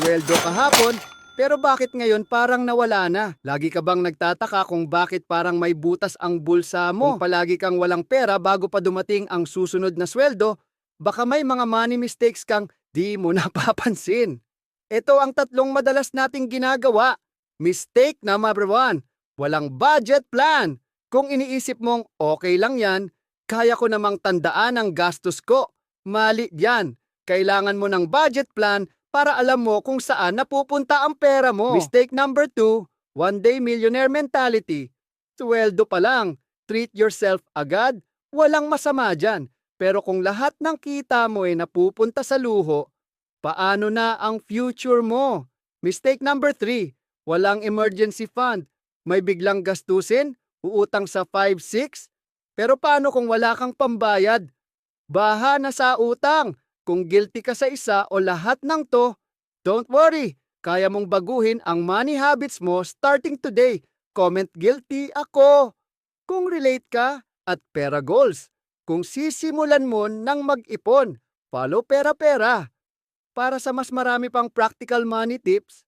sweldo kahapon, pero bakit ngayon parang nawala na? Lagi ka bang nagtataka kung bakit parang may butas ang bulsa mo? Kung palagi kang walang pera bago pa dumating ang susunod na sweldo, baka may mga money mistakes kang di mo napapansin. Ito ang tatlong madalas nating ginagawa. Mistake number one, walang budget plan. Kung iniisip mong okay lang yan, kaya ko namang tandaan ang gastos ko. Mali yan. Kailangan mo ng budget plan para alam mo kung saan napupunta ang pera mo. Mistake number two, one day millionaire mentality. Sweldo pa lang, treat yourself agad, walang masama dyan. Pero kung lahat ng kita mo ay napupunta sa luho, paano na ang future mo? Mistake number three, walang emergency fund. May biglang gastusin, uutang sa 5-6. Pero paano kung wala kang pambayad? Baha na sa utang. Kung guilty ka sa isa o lahat ng to, don't worry. Kaya mong baguhin ang money habits mo starting today. Comment guilty ako. Kung relate ka at pera goals. Kung sisimulan mo ng mag-ipon, follow pera-pera. Para sa mas marami pang practical money tips,